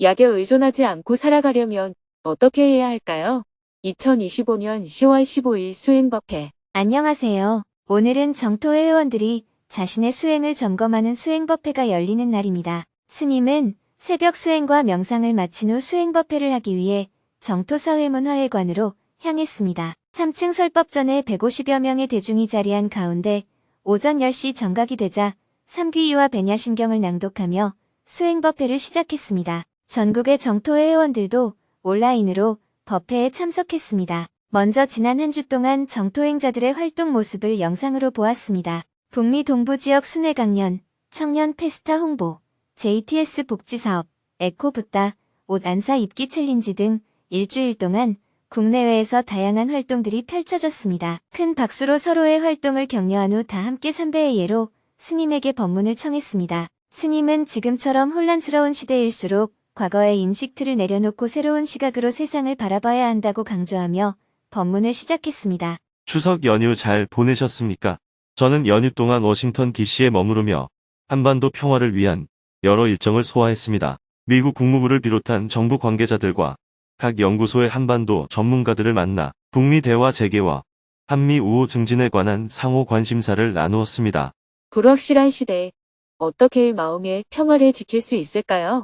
약에 의존하지 않고 살아가려면 어떻게 해야 할까요? 2025년 10월 15일 수행법회 안녕하세요. 오늘은 정토회 회원들이 자신의 수행을 점검하는 수행법회가 열리는 날입니다. 스님은 새벽 수행과 명상을 마친 후 수행법회를 하기 위해 정토사회문 화회관으로 향했습니다. 3층 설법전에 150여 명의 대중이 자리한 가운데 오전 10시 정각이 되자 삼귀이와 배냐심경을 낭독하며 수행법회를 시작했습니다. 전국의 정토회 회원들도 온라인으로 법회에 참석했습니다. 먼저 지난 한 주 동안 정토행자들의 활동 모습을 영상으로 보았습니다. 북미 동부 지역 순회 강연, 청년 페스타 홍보, JTS 복지사업, 에코 붓다, 옷 안사 입기 챌린지 등 일주일 동안 국내외에서 다양한 활동들이 펼쳐졌습니다. 큰 박수로 서로의 활동을 격려한 후 다 함께 삼배의 예로 스님에게 법문을 청했습니다. 스님은 지금처럼 혼란스러운 시대일수록 과거의 인식틀을 내려놓고 새로운 시각으로 세상을 바라봐야 한다고 강조하며 법문을 시작했습니다. 추석 연휴 잘 보내셨습니까? 저는 연휴 동안 워싱턴 DC에 머무르며 한반도 평화를 위한 여러 일정을 소화했습니다. 미국 국무부를 비롯한 정부 관계자들과 각 연구소의 한반도 전문가들을 만나 북미 대화 재개와 한미 우호 증진에 관한 상호 관심사를 나누었습니다. 불확실한 시대에 어떻게 마음의 평화를 지킬 수 있을까요?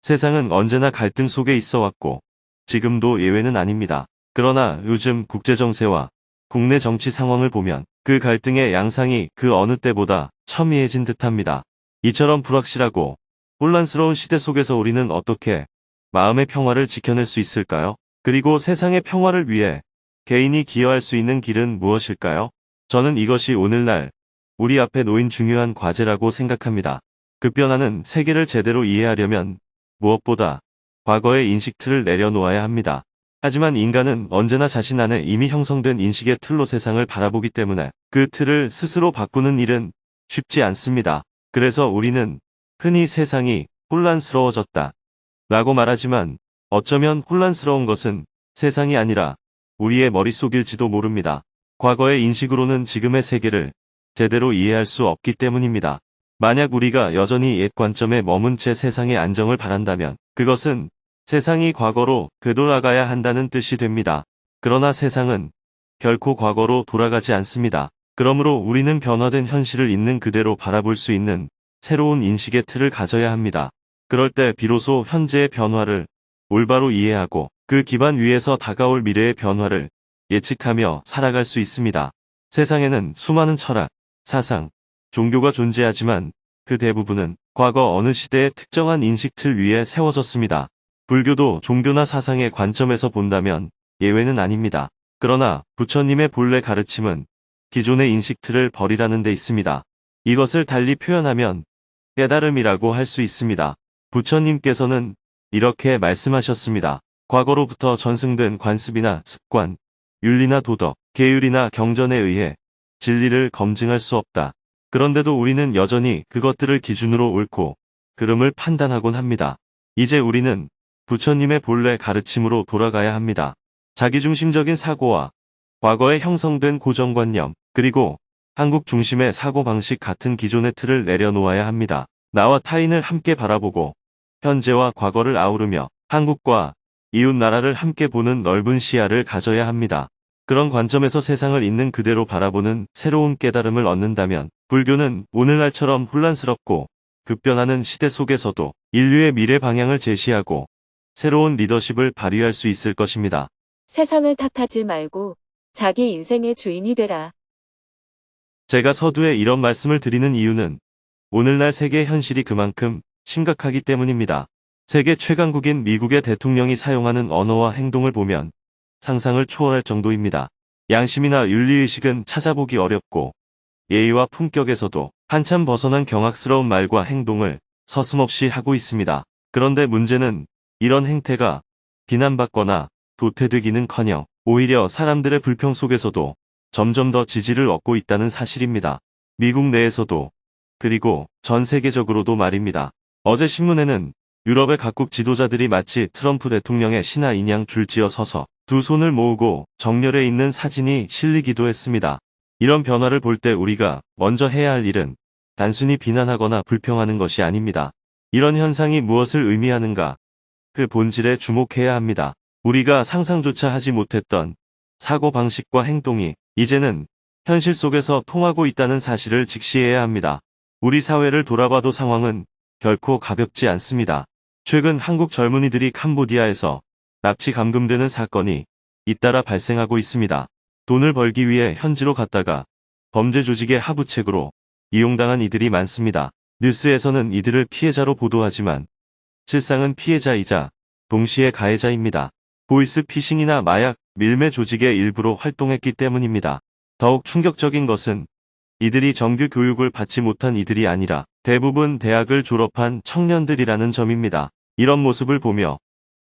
세상은 언제나 갈등 속에 있어 왔고 지금도 예외는 아닙니다. 그러나 요즘 국제정세와 국내 정치 상황을 보면 그 갈등의 양상이 그 어느 때보다 첨예해진 듯합니다. 이처럼 불확실하고 혼란스러운 시대 속에서 우리는 어떻게 마음의 평화를 지켜낼 수 있을까요? 그리고 세상의 평화를 위해 개인이 기여할 수 있는 길은 무엇일까요? 저는 이것이 오늘날 우리 앞에 놓인 중요한 과제라고 생각합니다. 급변하는 세계를 제대로 이해하려면 무엇보다 과거의 인식 틀을 내려놓아야 합니다. 하지만 인간은 언제나 자신 안에 이미 형성된 인식의 틀로 세상을 바라보기 때문에 그 틀을 스스로 바꾸는 일은 쉽지 않습니다. 그래서 우리는 흔히 세상이 혼란스러워졌다. 라고 말하지만 어쩌면 혼란스러운 것은 세상이 아니라 우리의 머릿속일지도 모릅니다. 과거의 인식으로는 지금의 세계를 제대로 이해할 수 없기 때문입니다. 만약 우리가 여전히 옛 관점에 머문 채 세상의 안정을 바란다면 그것은 세상이 과거로 되돌아가야 한다는 뜻이 됩니다. 그러나 세상은 결코 과거로 돌아가지 않습니다. 그러므로 우리는 변화된 현실을 있는 그대로 바라볼 수 있는 새로운 인식의 틀을 가져야 합니다. 그럴 때 비로소 현재의 변화를 올바로 이해하고 그 기반 위에서 다가올 미래의 변화를 예측하며 살아갈 수 있습니다. 세상에는 수많은 철학, 사상, 종교가 존재하지만 그 대부분은 과거 어느 시대의 특정한 인식틀 위에 세워졌습니다. 불교도 종교나 사상의 관점에서 본다면 예외는 아닙니다. 그러나 부처님의 본래 가르침은 기존의 인식 틀을 버리라는 데 있습니다. 이것을 달리 표현하면 깨달음이라고 할 수 있습니다. 부처님께서는 이렇게 말씀하셨습니다. 과거로부터 전승된 관습이나 습관, 윤리나 도덕, 계율이나 경전에 의해 진리를 검증할 수 없다. 그런데도 우리는 여전히 그것들을 기준으로 옳고 그름을 판단하곤 합니다. 이제 우리는 부처님의 본래 가르침으로 돌아가야 합니다. 자기중심적인 사고와 과거에 형성된 고정관념, 그리고 한국 중심의 사고방식 같은 기존의 틀을 내려놓아야 합니다. 나와 타인을 함께 바라보고 현재와 과거를 아우르며 한국과 이웃 나라를 함께 보는 넓은 시야를 가져야 합니다. 그런 관점에서 세상을 있는 그대로 바라보는 새로운 깨달음을 얻는다면 불교는 오늘날처럼 혼란스럽고 급변하는 시대 속에서도 인류의 미래 방향을 제시하고 새로운 리더십을 발휘할 수 있을 것입니다. 세상을 탓하지 말고 자기 인생의 주인이 되라. 제가 서두에 이런 말씀을 드리는 이유는 오늘날 세계 현실이 그만큼 심각하기 때문입니다. 세계 최강국인 미국의 대통령이 사용하는 언어와 행동을 보면 상상을 초월할 정도입니다. 양심이나 윤리의식은 찾아보기 어렵고 예의와 품격에서도 한참 벗어난 경악스러운 말과 행동을 서슴없이 하고 있습니다. 그런데 문제는 이런 행태가 비난받거나 도태되기는커녕 오히려 사람들의 불평 속에서도 점점 더 지지를 얻고 있다는 사실입니다. 미국 내에서도 그리고 전 세계적으로도 말입니다. 어제 신문에는 유럽의 각국 지도자들이 마치 트럼프 대통령의 신하 인양 줄지어 서서 두 손을 모으고 정렬해 있는 사진이 실리기도 했습니다. 이런 변화를 볼 때 우리가 먼저 해야 할 일은 단순히 비난하거나 불평하는 것이 아닙니다. 이런 현상이 무엇을 의미하는가? 그 본질에 주목해야 합니다. 우리가 상상조차 하지 못했던 사고 방식과 행동이 이제는 현실 속에서 통하고 있다는 사실을 직시해야 합니다. 우리 사회를 돌아봐도 상황은 결코 가볍지 않습니다. 최근 한국 젊은이들이 캄보디아에서 납치 감금되는 사건이 잇따라 발생하고 있습니다. 돈을 벌기 위해 현지로 갔다가 범죄 조직의 하부책으로 이용당한 이들이 많습니다. 뉴스에서는 이들을 피해자로 보도하지만 실상은 피해자이자 동시에 가해자입니다. 보이스 피싱이나 마약, 밀매 조직의 일부로 활동했기 때문입니다. 더욱 충격적인 것은 이들이 정규 교육을 받지 못한 이들이 아니라 대부분 대학을 졸업한 청년들이라는 점입니다. 이런 모습을 보며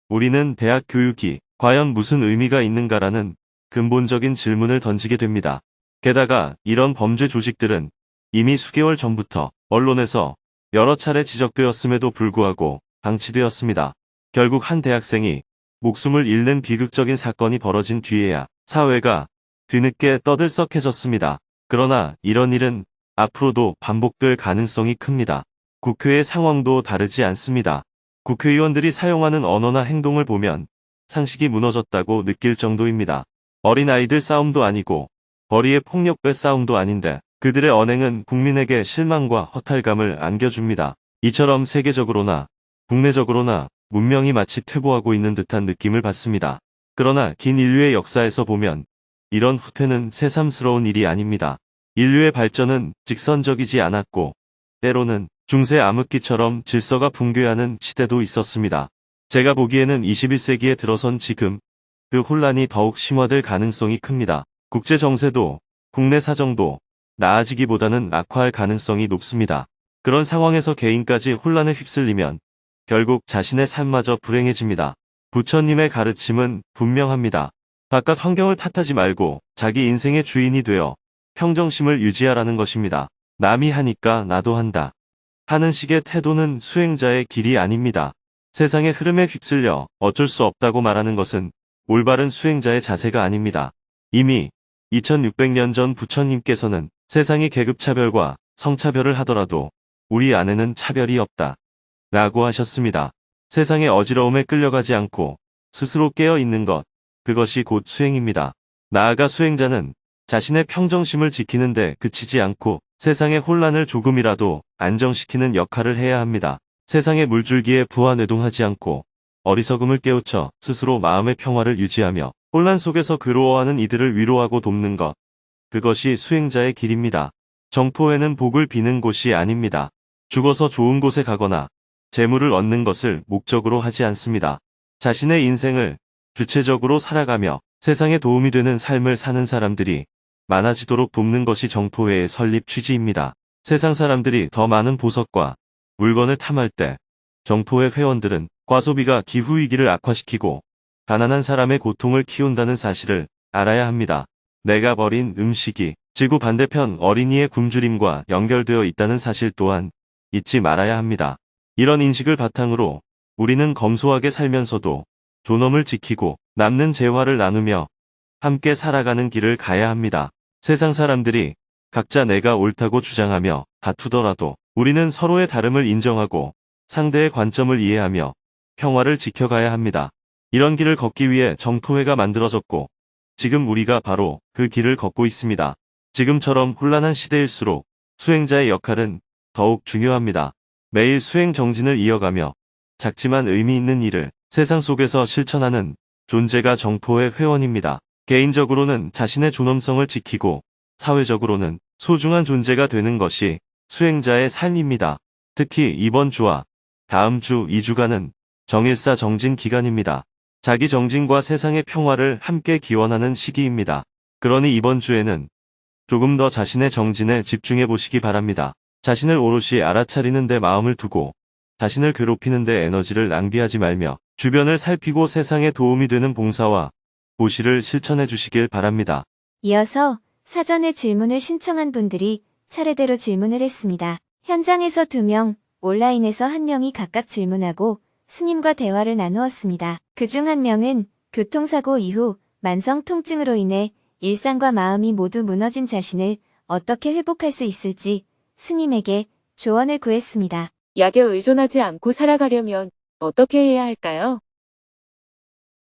우리는 대학 교육이 과연 무슨 의미가 있는가라는 근본적인 질문을 던지게 됩니다. 게다가 이런 범죄 조직들은 이미 수개월 전부터 언론에서 여러 차례 지적되었음에도 불구하고 방치되었습니다. 결국 한 대학생이 목숨을 잃는 비극적인 사건이 벌어진 뒤에야 사회가 뒤늦게 떠들썩해졌습니다. 그러나 이런 일은 앞으로도 반복될 가능성이 큽니다. 국회의 상황도 다르지 않습니다. 국회의원들이 사용하는 언어나 행동을 보면 상식이 무너졌다고 느낄 정도입니다. 어린아이들 싸움도 아니고 거리의 폭력배 싸움도 아닌데 그들의 언행은 국민에게 실망과 허탈감을 안겨줍니다. 이처럼 세계적으로나 국내적으로나 문명이 마치 퇴보하고 있는 듯한 느낌을 받습니다. 그러나 긴 인류의 역사에서 보면 이런 후퇴는 새삼스러운 일이 아닙니다. 인류의 발전은 직선적이지 않았고 때로는 중세 암흑기처럼 질서가 붕괴하는 시대도 있었습니다. 제가 보기에는 21세기에 들어선 지금 그 혼란이 더욱 심화될 가능성이 큽니다. 국제 정세도 국내 사정도 나아지기보다는 악화할 가능성이 높습니다. 그런 상황에서 개인까지 혼란에 휩쓸리면 결국 자신의 삶마저 불행해집니다. 부처님의 가르침은 분명합니다. 바깥 환경을 탓하지 말고 자기 인생의 주인이 되어 평정심을 유지하라는 것입니다. 남이 하니까 나도 한다. 하는 식의 태도는 수행자의 길이 아닙니다. 세상의 흐름에 휩쓸려 어쩔 수 없다고 말하는 것은 올바른 수행자의 자세가 아닙니다. 이미 2600년 전 부처님께서는 세상이 계급차별과 성차별을 하더라도 우리 안에는 차별이 없다. 라고 하셨습니다. 세상의 어지러움에 끌려가지 않고 스스로 깨어 있는 것, 그것이 곧 수행입니다. 나아가 수행자는 자신의 평정심을 지키는데 그치지 않고 세상의 혼란을 조금이라도 안정시키는 역할을 해야 합니다. 세상의 물줄기에 부하내동하지 않고 어리석음을 깨우쳐 스스로 마음의 평화를 유지하며 혼란 속에서 괴로워하는 이들을 위로하고 돕는 것. 그것이 수행자의 길입니다. 정포에는 복을 비는 곳이 아닙니다. 죽어서 좋은 곳에 가거나 재물을 얻는 것을 목적으로 하지 않습니다. 자신의 인생을 주체적으로 살아가며 세상에 도움이 되는 삶을 사는 사람들이 많아지도록 돕는 것이 정포회의 설립 취지입니다. 세상 사람들이 더 많은 보석과 물건을 탐할 때 정포회 회원들은 과소비가 기후위기를 악화시키고 가난한 사람의 고통을 키운다는 사실을 알아야 합니다. 내가 버린 음식이 지구 반대편 어린이의 굶주림과 연결되어 있다는 사실 또한 잊지 말아야 합니다. 이런 인식을 바탕으로 우리는 검소하게 살면서도 존엄을 지키고 남는 재화를 나누며 함께 살아가는 길을 가야 합니다. 세상 사람들이 각자 내가 옳다고 주장하며 다투더라도 우리는 서로의 다름을 인정하고 상대의 관점을 이해하며 평화를 지켜가야 합니다. 이런 길을 걷기 위해 정토회가 만들어졌고 지금 우리가 바로 그 길을 걷고 있습니다. 지금처럼 혼란한 시대일수록 수행자의 역할은 더욱 중요합니다. 매일 수행 정진을 이어가며 작지만 의미 있는 일을 세상 속에서 실천하는 존재가 정토의 회원입니다. 개인적으로는 자신의 존엄성을 지키고 사회적으로는 소중한 존재가 되는 것이 수행자의 삶입니다. 특히 이번 주와 다음 주 2주간은 정일사 정진 기간입니다. 자기 정진과 세상의 평화를 함께 기원하는 시기입니다. 그러니 이번 주에는 조금 더 자신의 정진에 집중해 보시기 바랍니다. 자신을 오롯이 알아차리는 데 마음을 두고 자신을 괴롭히는 데 에너지를 낭비하지 말며 주변을 살피고 세상에 도움이 되는 봉사와 보시를 실천해 주시길 바랍니다. 이어서 사전에 질문을 신청한 분들이 차례대로 질문을 했습니다. 현장에서 2명, 온라인에서 한 명이 각각 질문하고 스님과 대화를 나누었습니다. 그중한 명은 교통사고 이후 만성 통증으로 인해 일상과 마음이 모두 무너진 자신을 어떻게 회복할 수 있을지 스님에게 조언을 구했습니다. 약에 의존하지 않고 살아가려면 어떻게 해야 할까요?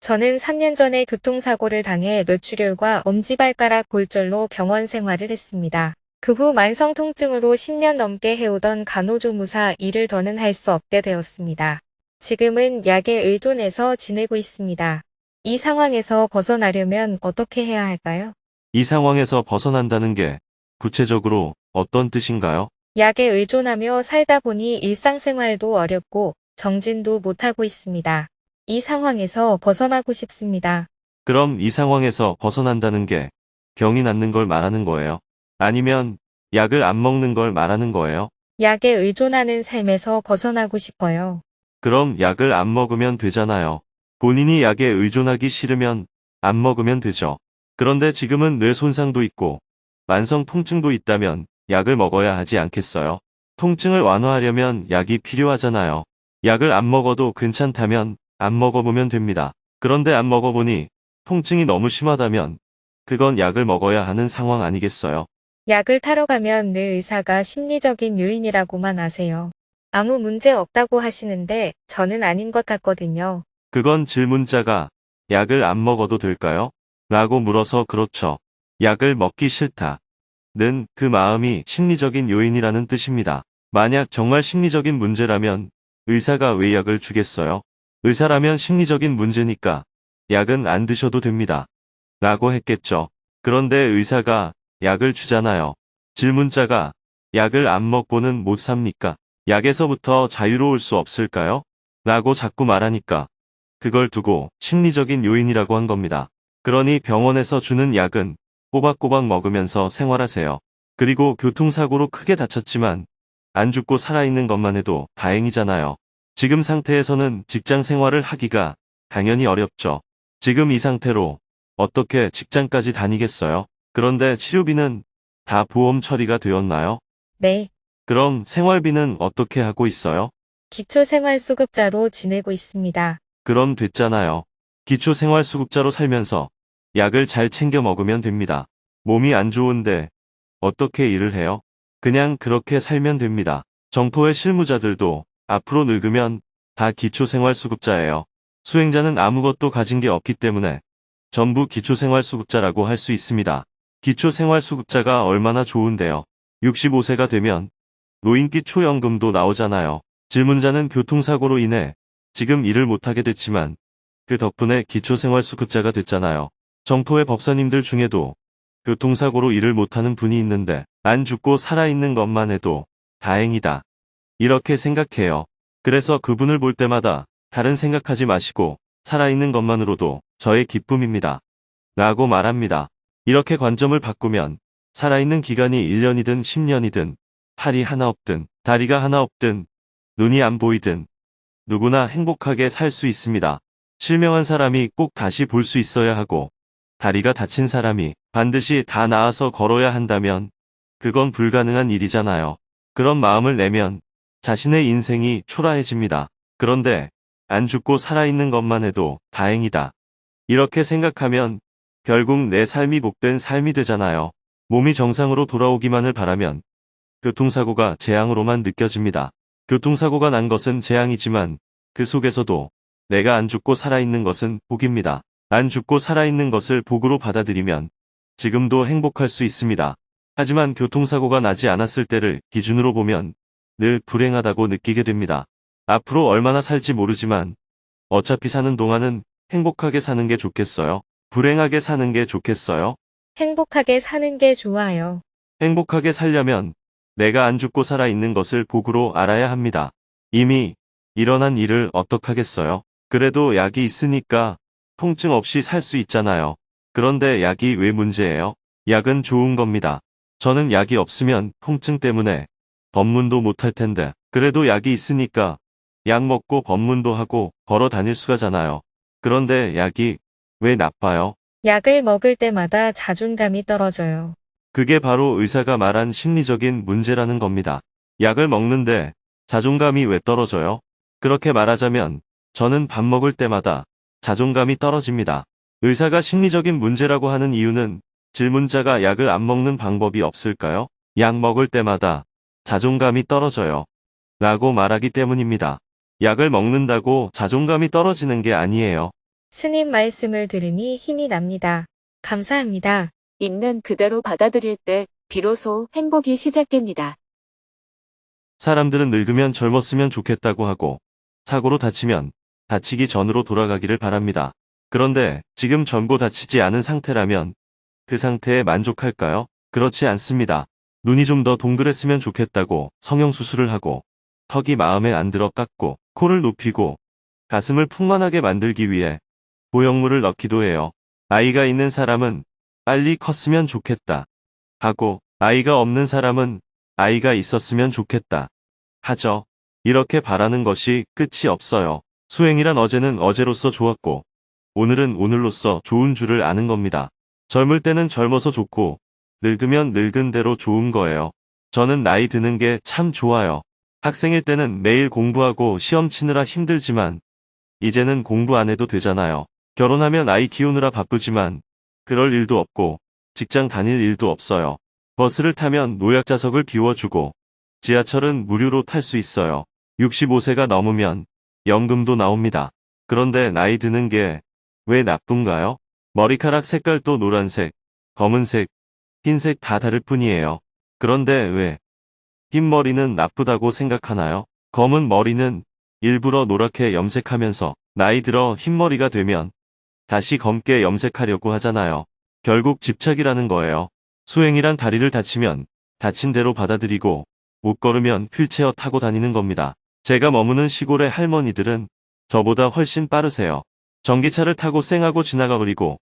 저는 3년 전에 교통사고를 당해 뇌출혈과 엄지발가락 골절로 병원 생활을 했습니다. 그 후 만성 통증으로 10년 넘게 해오던 간호조무사 일을 더는 할 수 없게 되었습니다. 지금은 약에 의존해서 지내고 있습니다. 이 상황에서 벗어나려면 어떻게 해야 할까요? 이 상황에서 벗어난다는 게 구체적으로 어떤 뜻인가요? 약에 의존하며 살다 보니 일상생활도 어렵고 정진도 못하고 있습니다. 이 상황에서 벗어나고 싶습니다. 그럼 이 상황에서 벗어난다는 게 병이 낫는 걸 말하는 거예요? 아니면 약을 안 먹는 걸 말하는 거예요? 약에 의존하는 삶에서 벗어나고 싶어요. 그럼 약을 안 먹으면 되잖아요. 본인이 약에 의존하기 싫으면 안 먹으면 되죠. 그런데 지금은 뇌 손상도 있고 만성 통증도 있다면 약을 먹어야 하지 않겠어요? 통증을 완화하려면 약이 필요하잖아요. 약을 안 먹어도 괜찮다면 안 먹어보면 됩니다. 그런데 안 먹어보니 통증이 너무 심하다면 그건 약을 먹어야 하는 상황 아니겠어요? 약을 타러 가면 늘 의사가 심리적인 요인이라고만 아세요. 아무 문제 없다고 하시는데 저는 아닌 것 같거든요. 그건 질문자가 약을 안 먹어도 될까요? 라고 물어서 그렇죠. 약을 먹기 싫다. 는 그 마음이 심리적인 요인이라는 뜻입니다. 만약 정말 심리적인 문제라면 의사가 왜 약을 주겠어요? 의사라면 심리적인 문제니까 약은 안 드셔도 됩니다. 라고 했겠죠. 그런데 의사가 약을 주잖아요. 질문자가 약을 안 먹고는 못 삽니까? 약에서부터 자유로울 수 없을까요? 라고 자꾸 말하니까 그걸 두고 심리적인 요인이라고 한 겁니다. 그러니 병원에서 주는 약은 꼬박꼬박 먹으면서 생활하세요. 그리고 교통사고로 크게 다쳤지만 안 죽고 살아있는 것만 해도 다행이잖아요. 지금 상태에서는 직장 생활을 하기가 당연히 어렵죠. 지금 이 상태로 어떻게 직장까지 다니겠어요? 그런데 치료비는 다 보험 처리가 되었나요? 네. 그럼 생활비는 어떻게 하고 있어요? 기초생활수급자로 지내고 있습니다. 그럼 됐잖아요. 기초생활수급자로 살면서 약을 잘 챙겨 먹으면 됩니다. 몸이 안 좋은데 어떻게 일을 해요? 그냥 그렇게 살면 됩니다. 정토의 실무자들도 앞으로 늙으면 다 기초생활수급자예요. 수행자는 아무것도 가진 게 없기 때문에 전부 기초생활수급자라고 할 수 있습니다. 기초생활수급자가 얼마나 좋은데요. 65세가 되면 노인기 초연금도 나오잖아요. 질문자는 교통사고로 인해 지금 일을 못하게 됐지만 그 덕분에 기초생활수급자가 됐잖아요. 정토의 법사님들 중에도 교통사고로 일을 못하는 분이 있는데 안 죽고 살아있는 것만 해도 다행이다. 이렇게 생각해요. 그래서 그분을 볼 때마다 다른 생각하지 마시고 살아있는 것만으로도 저의 기쁨입니다. 라고 말합니다. 이렇게 관점을 바꾸면 살아있는 기간이 1년이든 10년이든 팔이 하나 없든 다리가 하나 없든 눈이 안 보이든 누구나 행복하게 살 수 있습니다. 실명한 사람이 꼭 다시 볼 수 있어야 하고 다리가 다친 사람이 반드시 다 나아서 걸어야 한다면 그건 불가능한 일이잖아요. 그런 마음을 내면 자신의 인생이 초라해집니다. 그런데 안 죽고 살아있는 것만 해도 다행이다. 이렇게 생각하면 결국 내 삶이 복된 삶이 되잖아요. 몸이 정상으로 돌아오기만을 바라면 교통사고가 재앙으로만 느껴집니다. 교통사고가 난 것은 재앙이지만 그 속에서도 내가 안 죽고 살아있는 것은 복입니다. 안 죽고 살아있는 것을 복으로 받아들이면 지금도 행복할 수 있습니다. 하지만 교통사고가 나지 않았을 때를 기준으로 보면 늘 불행하다고 느끼게 됩니다. 앞으로 얼마나 살지 모르지만 어차피 사는 동안은 행복하게 사는 게 좋겠어요? 불행하게 사는 게 좋겠어요? 행복하게 사는 게 좋아요. 행복하게 살려면 내가 안 죽고 살아있는 것을 복으로 알아야 합니다. 이미 일어난 일을 어떡하겠어요? 그래도 약이 있으니까 통증 없이 살 수 있잖아요. 그런데 약이 왜 문제예요? 약은 좋은 겁니다. 저는 약이 없으면 통증 때문에 법문도 못할 텐데 그래도 약이 있으니까 약 먹고 법문도 하고 걸어 다닐 수가잖아요. 그런데 약이 왜 나빠요? 약을 먹을 때마다 자존감이 떨어져요. 그게 바로 의사가 말한 심리적인 문제라는 겁니다. 약을 먹는데 자존감이 왜 떨어져요? 그렇게 말하자면 저는 밥 먹을 때마다 자존감이 떨어집니다. 의사가 심리적인 문제라고 하는 이유는 질문자가 약을 안 먹는 방법이 없을까요? 약 먹을 때마다 자존감이 떨어져요. 라고 말하기 때문입니다. 약을 먹는다고 자존감이 떨어지는 게 아니에요. 스님 말씀을 들으니 힘이 납니다. 감사합니다. 있는 그대로 받아들일 때 비로소 행복이 시작됩니다. 사람들은 늙으면 젊었으면 좋겠다고 하고 사고로 다치면 다치기 전으로 돌아가기를 바랍니다. 그런데 지금 전부 다치지 않은 상태라면 그 상태에 만족할까요? 그렇지 않습니다. 눈이 좀 더 동그랬으면 좋겠다고 성형수술을 하고 턱이 마음에 안 들어 깎고 코를 높이고 가슴을 풍만하게 만들기 위해 보형물을 넣기도 해요. 아이가 있는 사람은 빨리 컸으면 좋겠다. 하고 아이가 없는 사람은 아이가 있었으면 좋겠다. 하죠. 이렇게 바라는 것이 끝이 없어요. 수행이란 어제는 어제로서 좋았고, 오늘은 오늘로서 좋은 줄을 아는 겁니다. 젊을 때는 젊어서 좋고, 늙으면 늙은 대로 좋은 거예요. 저는 나이 드는 게 참 좋아요. 학생일 때는 매일 공부하고 시험 치느라 힘들지만, 이제는 공부 안 해도 되잖아요. 결혼하면 아이 키우느라 바쁘지만, 그럴 일도 없고, 직장 다닐 일도 없어요. 버스를 타면 노약자석을 비워주고, 지하철은 무료로 탈 수 있어요. 65세가 넘으면 연금도 나옵니다. 그런데 나이 드는 게 왜 나쁜가요? 머리카락 색깔도 노란색, 검은색, 흰색 다 다를 뿐이에요. 그런데 왜 흰머리는 나쁘다고 생각하나요? 검은 머리는 일부러 노랗게 염색하면서 나이 들어 흰머리가 되면 다시 검게 염색하려고 하잖아요. 결국 집착이라는 거예요. 수행이란 다리를 다치면 다친 대로 받아들이고 못 걸으면 휠체어 타고 다니는 겁니다. 제가 머무는 시골의 할머니들은 저보다 훨씬 빠르세요. 전기차를 타고 쌩하고 지나가 버리고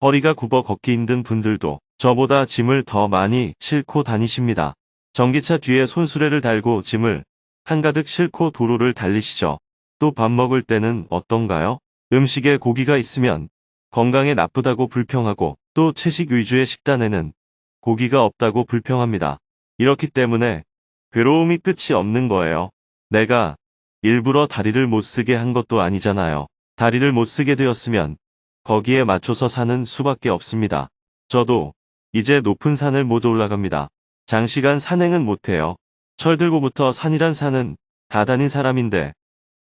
허리가 굽어 걷기 힘든 분들도 저보다 짐을 더 많이 싣고 다니십니다. 전기차 뒤에 손수레를 달고 짐을 한가득 싣고 도로를 달리시죠. 또 밥 먹을 때는 어떤가요? 음식에 고기가 있으면 건강에 나쁘다고 불평하고 또 채식 위주의 식단에는 고기가 없다고 불평합니다. 이렇기 때문에 괴로움이 끝이 없는 거예요. 내가 일부러 다리를 못 쓰게 한 것도 아니잖아요. 다리를 못 쓰게 되었으면 거기에 맞춰서 사는 수밖에 없습니다. 저도 이제 높은 산을 못 올라갑니다. 장시간 산행은 못해요. 철들고부터 산이란 산은 다 다닌 사람인데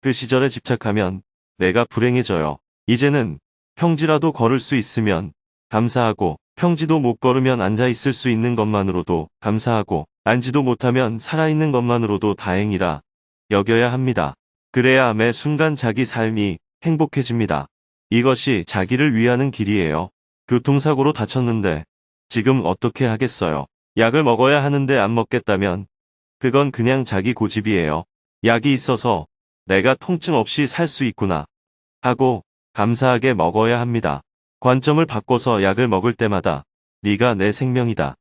그 시절에 집착하면 내가 불행해져요. 이제는 평지라도 걸을 수 있으면 감사하고 평지도 못 걸으면 앉아 있을 수 있는 것만으로도 감사하고 앉지도 못하면 살아있는 것만으로도 다행이라 여겨야 합니다. 그래야 매 순간 자기 삶이 행복해집니다. 이것이 자기를 위하는 길이에요. 교통사고로 다쳤는데 지금 어떻게 하겠어요? 약을 먹어야 하는데 안 먹겠다면 그건 그냥 자기 고집이에요. 약이 있어서 내가 통증 없이 살 수 있구나 하고 감사하게 먹어야 합니다. 관점을 바꿔서 약을 먹을 때마다 네가 내 생명이다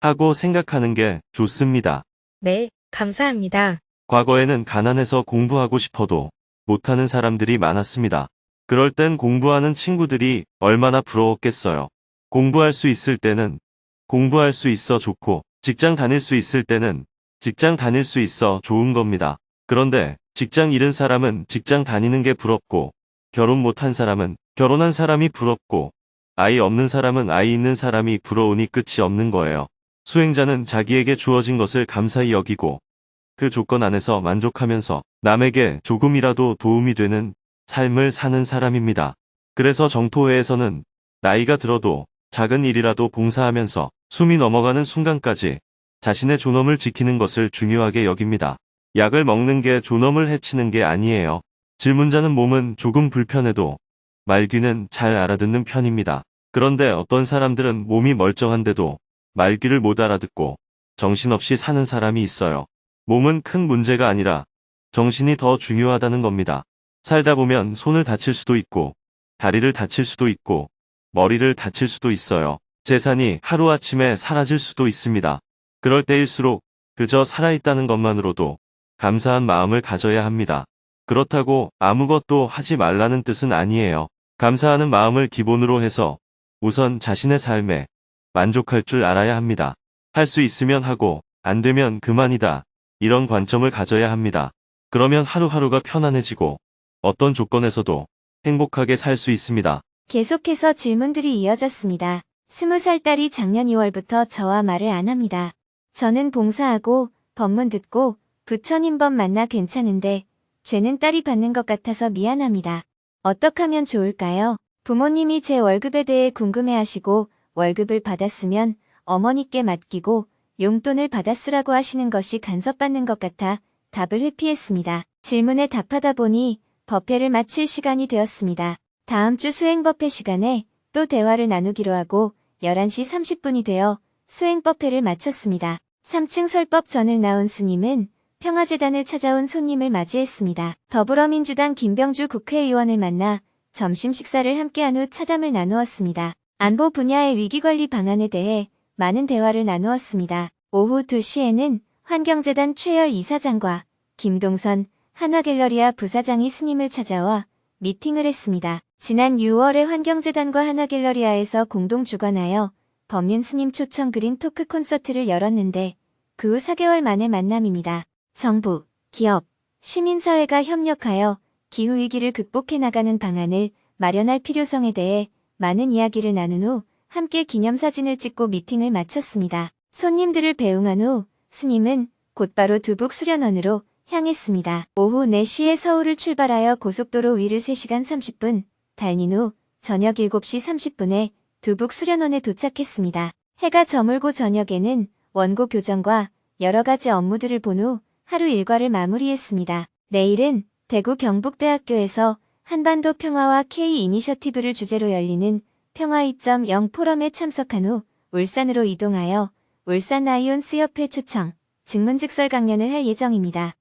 하고 생각하는 게 좋습니다. 네, 감사합니다. 과거에는 가난해서 공부하고 싶어도 못하는 사람들이 많았습니다. 그럴 땐 공부하는 친구들이 얼마나 부러웠겠어요. 공부할 수 있을 때는 공부할 수 있어 좋고 직장 다닐 수 있을 때는 직장 다닐 수 있어 좋은 겁니다. 그런데 직장 잃은 사람은 직장 다니는 게 부럽고 결혼 못한 사람은 결혼한 사람이 부럽고 아이 없는 사람은 아이 있는 사람이 부러우니 끝이 없는 거예요. 수행자는 자기에게 주어진 것을 감사히 여기고 그 조건 안에서 만족하면서 남에게 조금이라도 도움이 되는 삶을 사는 사람입니다. 그래서 정토회에서는 나이가 들어도 작은 일이라도 봉사하면서 숨이 넘어가는 순간까지 자신의 존엄을 지키는 것을 중요하게 여깁니다. 약을 먹는 게 존엄을 해치는 게 아니에요. 질문자는 몸은 조금 불편해도 말귀는 잘 알아듣는 편입니다. 그런데 어떤 사람들은 몸이 멀쩡한데도 말귀를 못 알아듣고 정신없이 사는 사람이 있어요. 몸은 큰 문제가 아니라 정신이 더 중요하다는 겁니다. 살다 보면 손을 다칠 수도 있고, 다리를 다칠 수도 있고, 머리를 다칠 수도 있어요. 재산이 하루아침에 사라질 수도 있습니다. 그럴 때일수록 그저 살아있다는 것만으로도 감사한 마음을 가져야 합니다. 그렇다고 아무것도 하지 말라는 뜻은 아니에요. 감사하는 마음을 기본으로 해서 우선 자신의 삶에 만족할 줄 알아야 합니다. 할 수 있으면 하고 안 되면 그만이다. 이런 관점을 가져야 합니다. 그러면 하루하루가 편안해지고 어떤 조건에서도 행복하게 살 수 있습니다. 계속해서 질문들이 이어졌습니다. 스무 살 딸이 작년 2월부터 저와 말을 안 합니다. 저는 봉사하고 법문 듣고 부처님 법 만나 괜찮은데 죄는 딸이 받는 것 같아서 미안합니다. 어떻게 하면 좋을까요? 부모님이 제 월급에 대해 궁금해하시고 월급을 받았으면 어머니께 맡기고 용돈을 받아 쓰라고 하시는 것이 간섭받는 것 같아 답을 회피했습니다. 질문에 답하다 보니 법회를 마칠 시간이 되었습니다. 다음 주 수행법회 시간에 또 대화를 나누기로 하고 11시 30분이 되어 수행법회를 마쳤습니다. 3층 설법 전을 나온 스님은 평화재단을 찾아온 손님을 맞이했습니다. 더불어민주당 김병주 국회의원을 만나 점심 식사를 함께한 후 차담을 나누었습니다. 안보 분야의 위기관리 방안에 대해 많은 대화를 나누었습니다. 오후 2시에는 환경재단 최열 이사장과 김동선 한화갤러리아 부사장이 스님을 찾아와 미팅을 했습니다. 지난 6월에 환경재단과 한화갤러리아에서 공동 주관하여 법륜 스님 초청 그린 토크 콘서트를 열었는데 그 후 4개월 만의 만남입니다. 정부, 기업, 시민사회가 협력하여 기후위기를 극복해 나가는 방안을 마련할 필요성에 대해 많은 이야기를 나눈 후 함께 기념사진을 찍고 미팅을 마쳤습니다. 손님들을 배웅한 후 스님은 곧바로 두북 수련원으로 향했습니다. 오후 4시에 서울을 출발하여 고속도로 위를 3시간 30분 달린 후 저녁 7시 30분에 두북 수련원에 도착했습니다. 해가 저물고 저녁에는 원고 교정과 여러 가지 업무들을 본 후 하루 일과를 마무리했습니다. 내일은 대구 경북대학교에서 한반도 평화와 K 이니셔티브를 주제로 열리는 평화 2.0 포럼에 참석한 후 울산으로 이동하여 울산 아이온스 협회 초청 증문즉설 강연을 할 예정입니다.